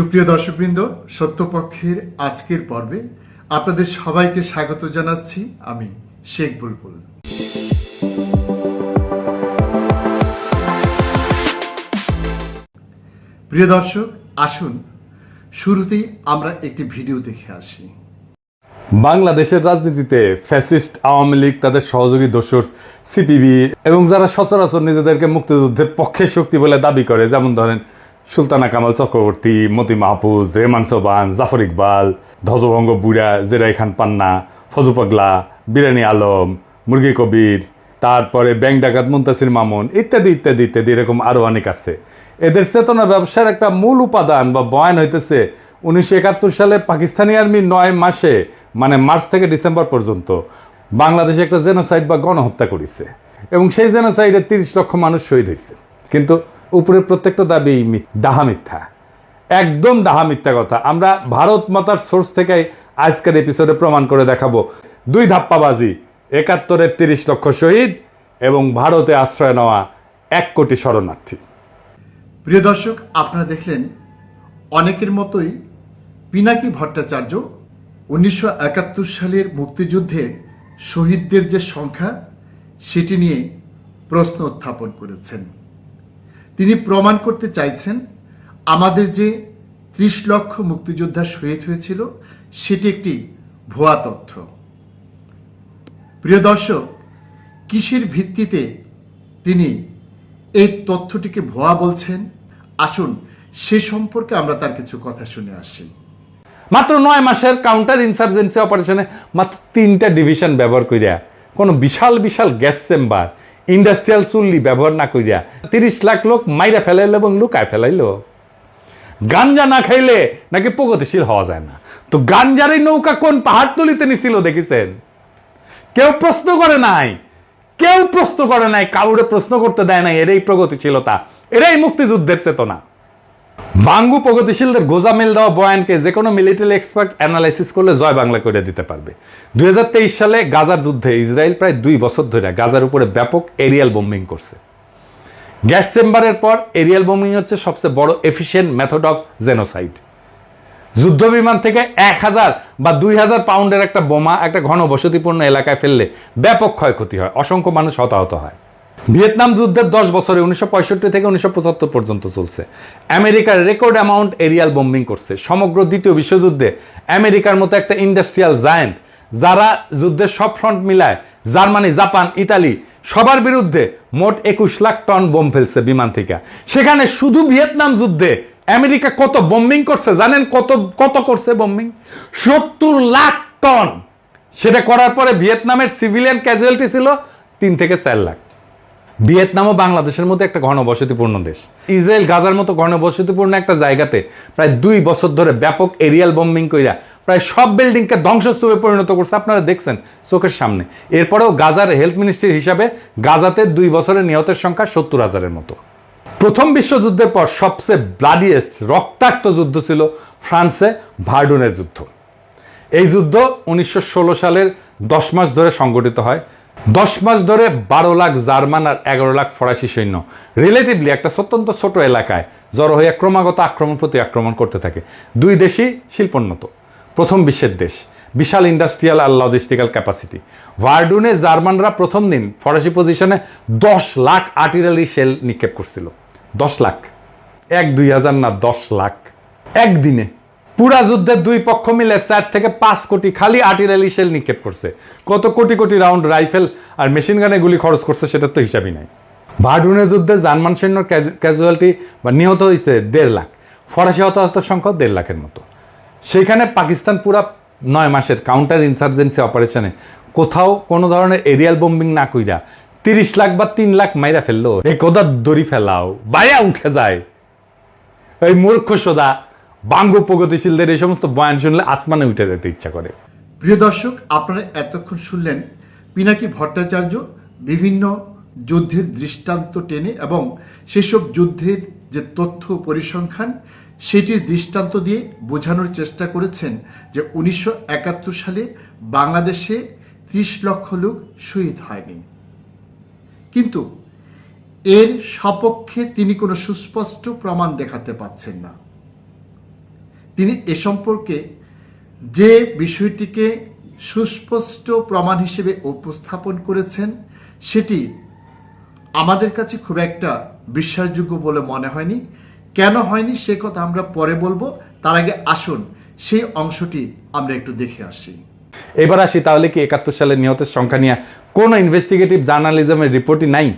সুপ্রিয় দর্শকবৃন্দ, সত্যপক্ষের আজকের পর্বে আপনাদের সবাইকে স্বাগত জানাচ্ছি আমি শেখ বুলবুল। প্রিয় দর্শক, আসুন, শুরুতেই আমরা একটি ভিডিও দেখে আসি। বাংলাদেশের রাজনীতিতে ফ্যাসিস্ট আওয়ামী লীগ, তাদের সহযোগী দোসর সিপিবি এবং যারা সচরাচর নিজেদেরকে মুক্তিযুদ্ধের পক্ষে শক্তি বলে দাবি করে, যেমন ধরেন সুলতানা কামাল চক্রবর্তী, মতি মাহফুজ রেমান সোবান জাফর ইকবাল, ধ্বজভঙ্গ বুড়া জেরাই খান পান্না, ফজু পাগলা, বিরানি আলম, মুরগি কবির, তারপরে ব্যাংক ডাকাত মুন্তাসির মামুন, ইত্যাদি ইত্যাদি ইত্যাদি, এরকম আরও অনেক আছে। এদের চেতনা ব্যবসার একটা মূল উপাদান বা বয়ান হইতেছে উনিশশো একাত্তর সালে পাকিস্তানি আর্মি নয় মাসে মানে মার্চ থেকে ডিসেম্বর পর্যন্ত, বাংলাদেশে একটা জেনোসাইড বা গণহত্যা করেছে। এবং সেই জেনোসাইডে তিরিশ লক্ষ মানুষ শহীদ হয়েছে। কিন্তু উপরে প্রত্যেকটা দাবি ডাহা মিথ্যা। একদম দাহা মিথ্যা কথা। আমরা ভারত মাতার সোর্স থেকে আজকের এপিসোডে প্রমাণ করে দেখাবো। দুই ধাপ্পাবাজি একাত্তরের তিরিশ লক্ষ শহীদ এবং ভারতে আশ্রয় নেওয়া এক কোটি শরণার্থী। প্রিয় দর্শক, আপনারা দেখলেন, অনেকের মতোই পিনাকি ভট্টাচার্য উনিশশো একাত্তর সালের মুক্তিযুদ্ধে শহীদদের যে সংখ্যা, সেটি নিয়ে প্রশ্ন উত্থাপন করেছেন। তিনি প্রমাণ করতে চাইছেন আমাদের যে ত্রিশ লক্ষ মুক্তিযোদ্ধা শহীদ হয়েছিল, সেটি একটি ভুয়া তথ্য। প্রিয় দর্শক, কিসের ভিত্তিতে তিনি এই তথ্যটিকে ভুয়া বলছেন? আসুন, সে সম্পর্কে আমরা তার কিছু কথা শুনে আসি। মাত্র নয় মাসের কাউন্টার ইনসার্জেন্সি অপারেশনে মাত্র তিনটা ডিভিশন ব্যবহার করিয়া কোনো বিশাল বিশাল গ্যাস চেম্বার ইন্ডাস্ট্রিয়াল চুল্লি ব্যবহার না করিয়া তিরিশ লাখ লোক মাইরা ফেলাইলো এবং লুকায় ফেলাইলো। গাঞ্জা না খাইলে নাকি প্রগতিশীল হওয়া যায় না। তো গাঞ্জার এই নৌকা কোন পাহাড় পাহাড়তলিতে নিছিল দেখিছেন? কেউ প্রশ্ন করে নাই। কেউ প্রশ্ন করে নাই। কাউরে প্রশ্ন করতে দেয় নাই। এরাই প্রগতিশীলতা এরাই মুক্তিযুদ্ধের চেতনা। বাঙ্গু প্রগতিশীলদের গোজামিল দেওয়া বয়ানকে যে কোনো মিলিটারি এক্সপার্ট অ্যানালাইসিস করলে জয় বাংলা করে দিতে পারবে। দুই সালে গাজার যুদ্ধে ইসরায়েল প্রায় দুই বছর ধরে গাজার উপরে ব্যাপক এরিয়াল বোম্বিং করছে। গ্যাস চেম্বারের পর এরিয়াল বোম্বিং হচ্ছে সবচেয়ে বড় এফিসিয়েন্ট মেথড অফ জেনোসাইড যুদ্ধ বিমান থেকে এক হাজার বা দুই হাজার পাউন্ডের একটা বোমা একটা ঘনবসতিপূর্ণ এলাকায় ফেললে ব্যাপক ক্ষয়ক্ষতি হয়, অসংখ্য মানুষ হতাহত হয়। ভিয়েতনাম যুদ্ধের দশ বছরে উনিশশো পঁয়ষট্টি থেকে উনিশশো পঁচাত্তর পর্যন্ত চলছে। আমেরিকার রেকর্ড অ্যামাউন্ট এরিয়াল বোম্বিং করছে। সমগ্র দ্বিতীয় বিশ্বযুদ্ধে আমেরিকার মতো একটা ইন্ডাস্ট্রিয়াল জায়েন্ট যারা যুদ্ধের সব ফ্রন্ট মিলায়, জার্মানি, জাপান, ইতালি, সবার বিরুদ্ধে মোট একুশ লাখ টন বোম ফেলছে বিমান থেকে। সেখানে শুধু ভিয়েতনাম যুদ্ধে আমেরিকা কত বোম্বিং করছে, জানেন কত কত করছে বোম্বিং সত্তর লাখ টন সেটা করার পরে ভিয়েতনামের সিভিলিয়ান ক্যাজুয়ালিটি ছিল তিন থেকে চার লাখ। ভিয়েতনামও বাংলাদেশের মধ্যে একটা ঘনবসতিপূর্ণ দেশ। ইসরায়েল গাজার মতো ঘনবসতিপূর্ণ একটা জায়গাতে প্রায় দুই বছর ধরে ব্যাপক এরিয়াল বম্বিং কইরা প্রায় সব বিল্ডিংকে ধ্বংসস্তূপে পরিণত করছে। আপনারা দেখছেন চোখের সামনে। এরপরেও গাজার হেলথ মিনিস্ট্রি হিসাবে গাজাতে দুই বছরের নিহতের সংখ্যা সত্তর হাজারের মতো। প্রথম বিশ্বযুদ্ধের পর সবচেয়ে ব্লাডিয়েস্ট রক্তাক্ত যুদ্ধ ছিল ফ্রান্সে ভার্ডুনের যুদ্ধ। এই যুদ্ধ উনিশশো ষোলো সালের দশ মাস ধরে সংগঠিত হয়। দশ মাস ধরে বারো লাখ জার্মান আর এগারো লাখ ফরাসি সৈন্য। রিলেটিভলি একটা অত্যন্ত ছোট এলাকায় জড়ো হয়ে ক্রমাগত আক্রমণ প্রতি আক্রমণ করতে থাকে। দুই দেশই শিল্পোন্নত। প্রথম বিশ্বের দেশ। বিশাল ইন্ডাস্ট্রিয়াল আর লজিস্টিক্যাল ক্যাপাসিটি ভার্ডুনে জার্মানরা প্রথম দিন ফরাসি পজিশনে দশ লাখ আর্টিলারি শেল নিক্ষেপ করছিল। দশ লাখ। এক দুই হাজার না দশ লাখ। একদিনে পুরা যুদ্ধের দুই পক্ষ মিলে চার থেকে পাঁচ কোটি খালি আর্টিলারি শেল নিক্ষেপ করছে। কত কোটি কোটি রাউন্ড রাইফেল আর মেশিন গানে গুলি খরচ করছে সেটার তো হিসাবই নাই। ভার্ডুনের যুদ্ধে জার্মান সৈন্য ক্যাজুয়ালিটি বা নিহত হয়েছে দেড় লাখ। ফরাসি হতাহতের সংখ্যা দেড় লাখের মতো। সেখানে পাকিস্তান পুরা নয় মাসের কাউন্টার ইনসার্জেন্সি অপারেশনে কোথাও কোনো ধরনের এরিয়াল বোম্বিং না কইরা তিরিশ লাখ বা তিন লাখ মাইরা ফেলল। এই কোদার দড়ি ফেলাও, বায়া উঠে যায়। এই মূর্খ সোদা বাঙ্গু প্রগতিশীলদের এই সমস্ত বয়ান শুনলে আসমানে উঠে যেতে ইচ্ছা করে। প্রিয় দর্শক, আপনারা এতক্ষণ শুনলেন পিনাকি ভট্টাচার্য বিভিন্ন যুদ্ধের দৃষ্টান্ত টেনে এবং সেসব যুদ্ধের যে তথ্য পরিসংখ্যান, সেটির দৃষ্টান্ত দিয়ে বোঝানোর চেষ্টা করেছেন যে উনিশশো একাত্তর সালে বাংলাদেশে ত্রিশ লক্ষ লোক শহীদ হয়নি। কিন্তু এর সপক্ষে তিনি কোনো সুস্পষ্ট প্রমাণ দেখাতে পাচ্ছেন না। তিনি এ সম্পর্কে যে বিষয়টিকে সুস্পষ্ট প্রমাণ হিসেবে উপস্থাপন করেছেন, সেটি আমাদের কাছে খুব একটা বিশ্বাসযোগ্য বলে মনে হয়নি। কেন হয়নি সে কথা আমরা পরে বলব। তার আগে আসুন, সেই অংশটি আমরা একটু দেখে আসি। এবার আসি তাহলে কি একাত্তর সালের নিহতের সংখ্যা নিয়ে কোনো ইনভেস্টিগেটিভ জার্নালিজমের রিপোর্টই নাই?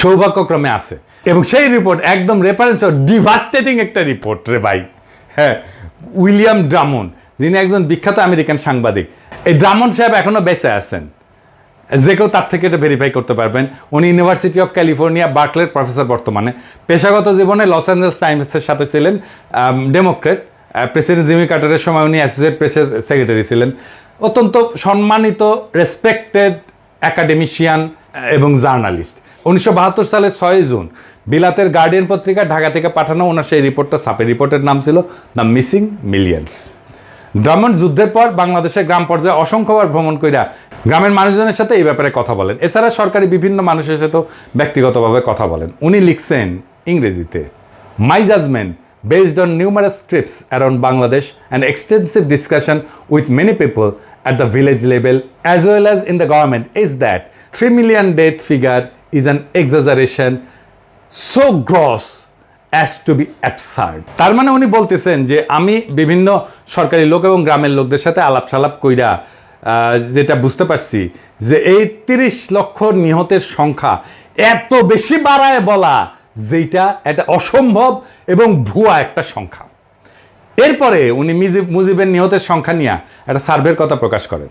সৌভাগ্যক্রমে আছে। এবং সেই রিপোর্ট একদম রেফারেন্স ডিভাস্টেটিং একটা রিপোর্ট রে ভাই। হ্যাঁ উইলিয়াম ড্রামন, যিনি একজন বিখ্যাত আমেরিকান সাংবাদিক। এই ড্রামন সাহেব এখনও বেঁচে আছেন। যে কেউ তার থেকে এটা ভেরিফাই করতে পারবেন। উনি ইউনিভার্সিটি অফ ক্যালিফোর্নিয়া বার্কলের প্রফেসর বর্তমানে। পেশাগত জীবনে লস অ্যাঞ্জেলস টাইমসের সাথে ছিলেন ডেমোক্রেট প্রেসিডেন্ট জিমি কার্টারের সময় উনি অ্যাসোসিয়েট প্রেসের সেক্রেটারি ছিলেন। অত্যন্ত সম্মানিত রেসপেক্টেড একাডেমিশিয়ান এবং জার্নালিস্ট উনিশশো বাহাত্তর সালের ছয় জুন বিলাতের গার্ডিয়ান পত্রিকা ঢাকা থেকে পাঠানো ওনার সেই রিপোর্টটা ছাপে রিপোর্টের নাম ছিল দ্য মিসিং মিলিয়ন্স। ড্রামন্ড যুদ্ধের পর বাংলাদেশের গ্রাম পর্যায়ে অসংখ্যবার ভ্রমণ কইরা গ্রামের মানুষজনের সাথে এই ব্যাপারে কথা বলেন। এছাড়া সরকারি বিভিন্ন মানুষের সাথেও ব্যক্তিগতভাবে কথা বলেন। উনি লিখছেন ইংরেজিতে my judgement based on numerous trips around Bangladesh and extensive discussion with many people at the village level, as well as in the government, is that 3 million death figure is an exaggeration so gross as to be absurd. তার মানে উনি বলতেছেন যে আমি বিভিন্ন সরকারি লোক এবং গ্রামের লোকদের সাথে আলাপ সালাপ কইরা যেটা বুঝতে পারছি যে এই তিরিশ লক্ষ নিহতের সংখ্যা এত বেশি বাড়ায় বলা যেটা এটা অসম্ভব এবং ভুয়া একটা সংখ্যা। এরপরে উনি মিজিব মুজিবের নিহতের সংখ্যা নিয়ে একটা সার্ভের কথা প্রকাশ করেন।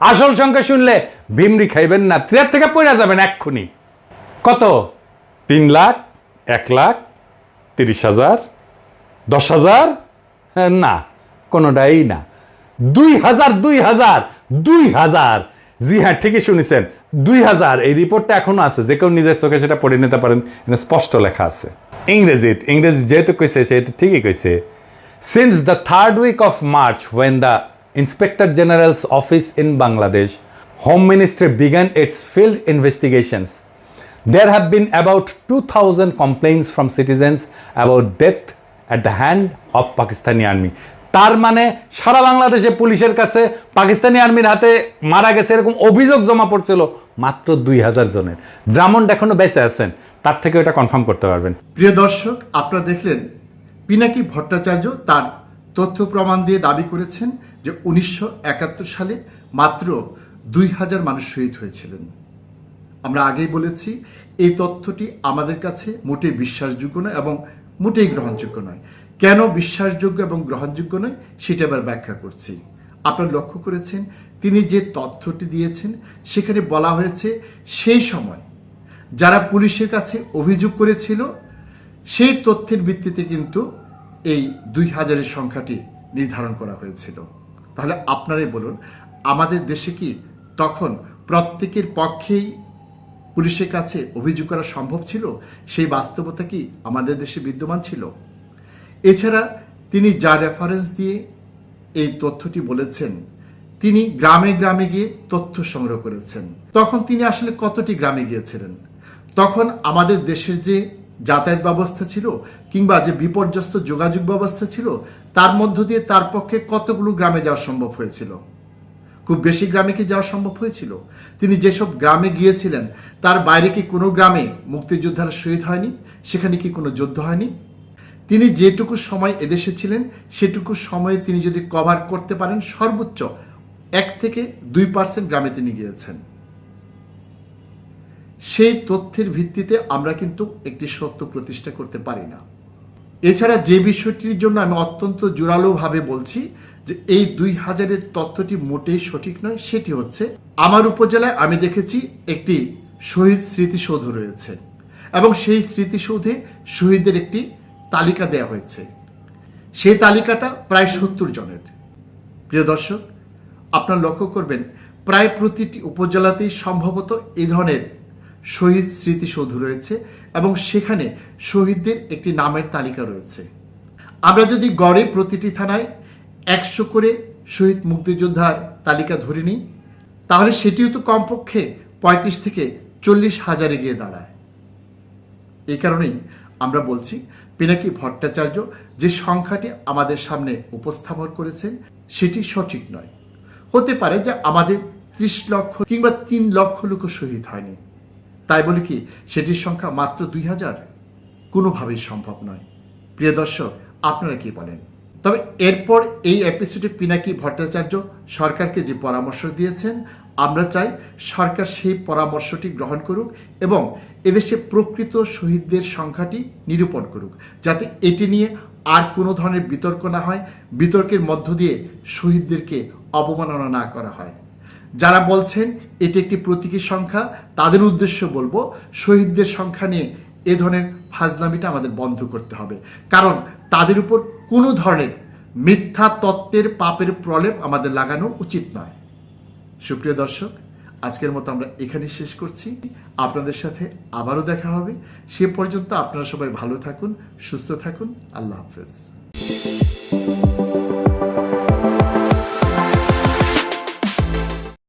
আসল সংখ্যা শুনলে ভিমরি খাইবেন না। ট্রেন থেকে পড়ে যাবেন এক্ষুনি। কত? তিন লাখ এক লাখ তিরিশ হাজার দশ হাজার? হ্যাঁ, না কোনোটাই না। দুই হাজার দুই হাজার দুই হাজার। জি হ্যাঁ ঠিকই শুনেছেন। দুই হাজার এই রিপোর্টটা এখনও আছে। যে কেউ নিজের চোখে সেটা পড়ে নিতে পারেন স্পষ্ট লেখা আছে। ইংরেজিত ইংরেজি যেহেতু কইছে সেহেতু ঠিকই কইছে। Since the third week of March when the inspector general's office in Bangladesh home ministry began its field investigations There have been about 2,000 complaints from citizens about death at the hand of Pakistani army. তার মানে সারা বাংলাদেশে পুলিশের কাছে পাকিস্তানি আর্মির হাতে মারা গেছে এরকম অভিযোগ জমা পড়ছিল মাত্র দুই হাজার জনের। ড্রামন্ড এখনও বেঁচে আছেন তার থেকে এটা কনফার্ম করতে পারবেন। প্রিয় দর্শক আপনারা দেখলেন পিনাকি ভট্টাচার্য তার তথ্য প্রমাণ দিয়ে দাবি করেছেন। যে উনিশশো একাত্তর সালে মাত্র দুই হাজার মানুষ শহীদ হয়েছিলেন। আমরা আগেই বলেছি, এই তথ্যটি আমাদের কাছে মোটেই বিশ্বাসযোগ্য নয় এবং মোটেই গ্রহণযোগ্য নয়। কেন বিশ্বাসযোগ্য এবং গ্রহণযোগ্য নয়, সেটা এবার ব্যাখ্যা করছি। আপনারা লক্ষ্য করেছেন, তিনি যে তথ্যটি দিয়েছেন, সেখানে বলা হয়েছে, সেই সময় যারা পুলিশের কাছে অভিযোগ করেছিল, সেই তথ্যের ভিত্তিতে কিন্তু এই দুই হাজারের সংখ্যাটি নির্ধারণ করা হয়েছিল। তাহলে আপনারাই বলুন, আমাদের দেশে কি তখন প্রত্যেকের পক্ষেই পুলিশের কাছে অভিযোগ করা সম্ভব ছিল? সেই বাস্তবতা কি আমাদের দেশে বিদ্যমান ছিল? এছাড়া তিনি যা রেফারেন্স দিয়ে এই তথ্যটি বলেছেন, তিনি গ্রামে গ্রামে গিয়ে তথ্য সংগ্রহ করেছেন। তখন তিনি আসলে কতটি গ্রামে গিয়েছিলেন? তখন আমাদের দেশের যে যাতায়াত ব্যবস্থা ছিল কিংবা যে বিপর্যস্ত যোগাযোগ ব্যবস্থা ছিল, তার মধ্য দিয়ে তার পক্ষে কতগুলো গ্রামে যাওয়া সম্ভব হয়েছিল? খুব বেশি গ্রামে কি যাওয়া সম্ভব হয়েছিল? তিনি যেসব গ্রামে গিয়েছিলেন, তার বাইরে কি কোনো গ্রামে মুক্তিযোদ্ধারা শহীদ হয়নি? সেখানে কি কোনো যুদ্ধ হয়নি? তিনি যেটুকু সময় এদেশে ছিলেন, সেটুকু সময়ে তিনি যদি কভার করতে পারেন, সর্বোচ্চ এক থেকে দুই পার্সেন্ট গ্রামে তিনি গিয়েছেন। সেই তথ্যের ভিত্তিতে আমরা কিন্তু একটি সত্য প্রতিষ্ঠা করতে পারি না। এছাড়া যে বিষয়টির জন্য আমি অত্যন্ত জোরালোভাবে বলছি যে এই দুই হাজারের তথ্যটি মোটেই সঠিক নয়, সেটি হচ্ছে আমার উপজেলায় আমি দেখেছি একটি শহীদ স্মৃতিসৌধ রয়েছে এবং সেই স্মৃতিসৌধে শহীদদের একটি তালিকা দেওয়া হয়েছে। সেই তালিকাটা প্রায় সত্তর জনের। প্রিয় দর্শক, আপনার লক্ষ্য করবেন, প্রায় প্রতিটি উপজেলাতেই সম্ভবত এই ধরনের শহীদ স্মৃতিসৌধ রয়েছে এবং সেখানে শহীদদের একটি নামের তালিকা রয়েছে। আমরা যদি গড়ে প্রতিটি থানায় একশো করে শহীদ মুক্তিযোদ্ধার তালিকা ধরে নিই, তাহলে সেটিও তো কমপক্ষে পঁয়ত্রিশ থেকে চল্লিশ হাজারে গিয়ে দাঁড়ায়। এই কারণেই আমরা বলছি, পিনাকি ভট্টাচার্য যে সংখ্যাটি আমাদের সামনে উপস্থাপন করেছেন, সেটি সঠিক নয়। হতে পারে যে আমাদের ত্রিশ লক্ষ কিংবা তিন লক্ষ লোক শহীদ হয়নি। তাই বলে কি, সেটির সংখ্যা মাত্র দুই হাজার? কোনোভাবেই সম্ভব নয়। প্রিয় দর্শক, আপনারা কি বলেন? তবে এরপর এই এপিসোডে পিনাকি ভট্টাচার্য সরকারকে যে পরামর্শ দিয়েছেন, আমরা চাই সরকার সেই পরামর্শটি গ্রহণ করুক এবং এদেশে প্রকৃত শহীদদের সংখ্যাটি নিরূপণ করুক, যাতে এটি নিয়ে আর কোনো ধরনের বিতর্ক না হয়, বিতর্কের মধ্য দিয়ে শহীদদেরকে অবমাননা না করা হয়। যারা বলছেন এটি একটি প্রতীকী সংখ্যা, তাদের উদ্দেশ্য বলব শহীদদের সংখ্যা নিয়ে এ ধরনের ফাজলামিটা আমাদের বন্ধ করতে হবে। কারণ তাদের উপর কোনো ধরনের মিথ্যা তত্ত্বের পাপের প্রলেপ আমাদের লাগানো উচিত নয়। সুপ্রিয় দর্শক, আজকের মতো আমরা এখানে শেষ করছি। আপনাদের সাথে আবারও দেখা হবে। সে পর্যন্ত আপনারা সবাই ভালো থাকুন, সুস্থ থাকুন। আল্লাহ হাফেজ।